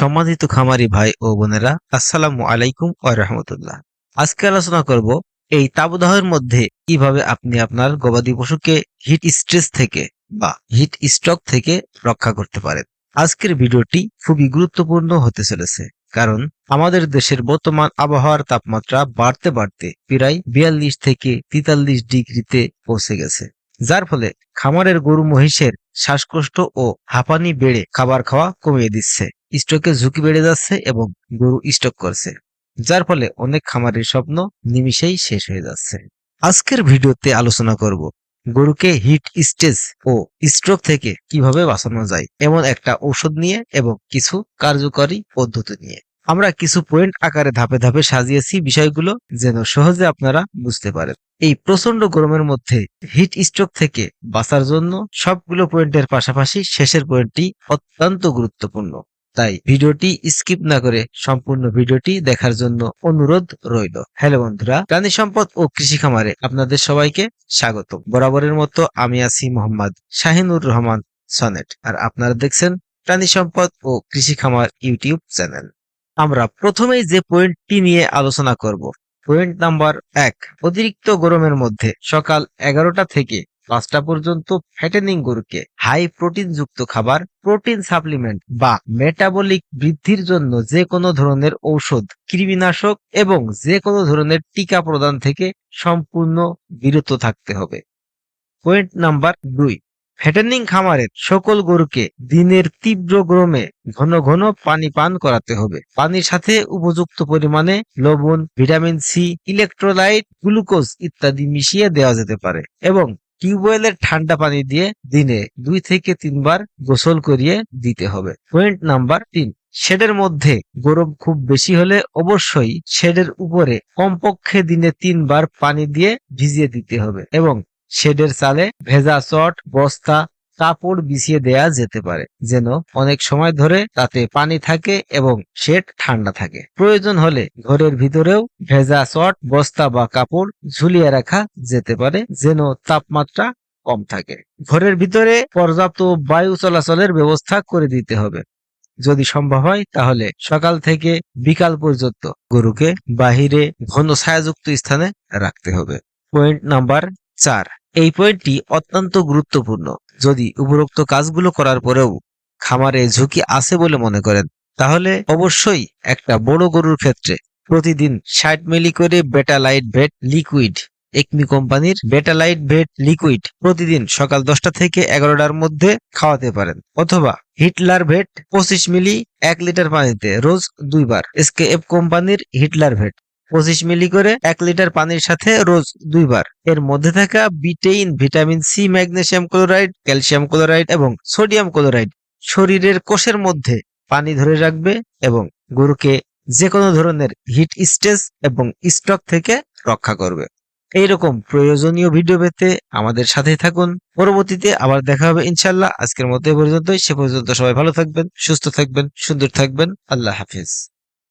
সম্মানিত খামারি ভাই ও বোনেরা, আসসালামু আলাইকুম ওয়া রাহমাতুল্লাহ। আজকে আলোচনা করব এই তাবদাহের মধ্যে কীভাবে আপনি আপনার গবাদি পশুকে হিট স্ট্রেস থেকে বা হিট স্ট্রোক থেকে রক্ষা করতে পারেন। আজকের ভিডিওটি খুবই গুরুত্বপূর্ণ হতে চলেছে, কারণ আমাদের দেশের বর্তমান আবহাওয়ার তাপমাত্রা বাড়তে বাড়তে প্রায় বিয়াল্লিশ থেকে তেতাল্লিশ ডিগ্রিতে পৌঁছে গেছে, যার ফলে খামারের গরু মহিষের শ্বাসকষ্ট ও হাঁপানি বেড়ে খাবার খাওয়া কমিয়ে দিচ্ছে। স্ট্রোকের ঝুঁকি বেড়ে যাচ্ছে এবং গরু স্টক করছে, যার ফলে অনেক খামারের স্বপ্ন নিমিষেই শেষ হয়ে যাচ্ছে। আজকের ভিডিওতে আলোচনা করব গরুকে হিট স্টেজ ও স্ট্রোক থেকে কীভাবে বাঁচানো যায় এমন একটা ঔষধ নিয়ে এবং কিছু কার্যকরী পদ্ধতি নিয়ে। আমরা কিছু পয়েন্ট আকারে ধাপে ধাপে সাজিয়েছি বিষয়গুলো যেন সহজে আপনারা বুঝতে পারেন। এই প্রচণ্ড গরমের মধ্যে হিট স্ট্রোক থেকে বাঁচার জন্য সবগুলো পয়েন্টের পাশাপাশি শেষের পয়েন্টটি অত্যন্ত গুরুত্বপূর্ণ। তাই ভিডিওটি স্কিপ না করে সম্পূর্ণ ভিডিওটি দেখার জন্য অনুরোধ রইল। হ্যালো বন্ধুরা, প্রাণী সম্পদ ও কৃষি খামারে আপনাদের সবাইকে স্বাগত বরাবরের মতো আমি আছি মোহাম্মদ শাহিনুর রহমান সনেট, আর আপনারা দেখছেন প্রাণী সম্পদ ও কৃষি খামার ইউটিউব চ্যানেল। আমরা প্রথমেই যে পয়েন্টটি নিয়ে আলোচনা করব, পয়েন্ট নাম্বার এক, অতিরিক্ত গরমের মধ্যে সকাল এগারোটা থেকে পাঁচটা পর্যন্ত ফ্যাটেনিং গরুকে হাই প্রোটিন যুক্ত খাবার প্রোটিন সাপ্লিমেন্ট বা মেটাবলিক বৃদ্ধির জন্য যে কোনো ধরনের ঔষধ, কৃমিনাশক এবং যে কোনো ধরনের টিকা প্রদান থেকে সম্পূর্ণ বিরত থাকতে হবে। পয়েন্ট নাম্বার দুই ফ্যাটেনিং খামারের সকল গরুকে দিনের তীব্র গরমে ঘন ঘন পানি পান করাতে হবে। পানির সাথে উপযুক্ত পরিমাণে লবণ, ভিটামিন সি ইলেকট্রোলাইট গ্লুকোজ ইত্যাদি মিশিয়ে দেওয়া যেতে পারে এবং টিউবওয়েলের ঠান্ডা পানি দিয়ে দিনে দুই থেকে তিনবার গোসল করিয়ে দিতে হবে। পয়েন্ট নাম্বার তিন, শেডের মধ্যে গরম খুব বেশি হলে অবশ্যই শেডের উপরে কমপক্ষে দিনে তিনবার পানি দিয়ে ভিজিয়ে দিতে হবে এবং শেডের চালে ভেজা চট, বস্তা কাপড় বিছিয়ে দেয়া যেতে পারে, যেন অনেক সময় ধরে তাতে পানি থাকে এবং শেড ঠান্ডা থাকে। প্রয়োজন হলে ঘরের ভিতরেও ভেজা চট বস্তা বা কাপড় ঝুলিয়ে রাখা যেতে পারে, যেন তাপমাত্রা কম থাকে। ঘরের ভিতরে পর্যাপ্ত বায়ু চলাচলের ব্যবস্থা করে দিতে হবে। যদি সম্ভব হয়, তাহলে সকাল থেকে বিকাল পর্যন্ত গরুকে বাহিরে ঘন ছায়াযুক্ত স্থানে রাখতে হবে। পয়েন্ট নাম্বার চার এই পয়েন্টটি অত্যন্ত গুরুত্বপূর্ণ। যদি উপরোক্ত কাজগুলো করার পরেও খামারে ঝুঁকি আছে বলে মনে করেন, তাহলে অবশ্যই একটা বড় গরুর ক্ষেত্রে প্রতিদিন ষাট মিলি করে বেটালাইট ভেট লিকুইড একমি কোম্পানির বেটালাইট ভেট লিকুইড প্রতিদিন সকাল দশটা থেকে এগারোটার মধ্যে খাওয়াতে পারেন। অথবা হিটলার ভেট পঁচিশ মিলি এক লিটার পানিতে রোজ দুইবার। এসকেএফ কোম্পানির হিটলার ভেট পঁচিশ মিলি করে এক লিটার পানির সাথে রোজ দুইবার। এর মধ্যে থাকা betaine, vitamin C, magnesium chloride, calcium chloride এবং সোডিয়াম ক্লোরাইড শরীরের কোষের মধ্যে পানি ধরে রাখবে এবং গরুকে যে কোনো ধরনের হিট স্ট্রেস এবং স্ট্রোক থেকে রক্ষা করবে। এইরকম প্রয়োজনীয় ভিডিও পেতে আমাদের সাথেই থাকুন। পরবর্তীতে আবার দেখা হবে ইনশাল্লাহ আজকের মতো পর্যন্তই। সে পর্যন্ত সবাই ভালো থাকবেন, সুস্থ থাকবেন, সুন্দর থাকবেন। আল্লাহ হাফিজ।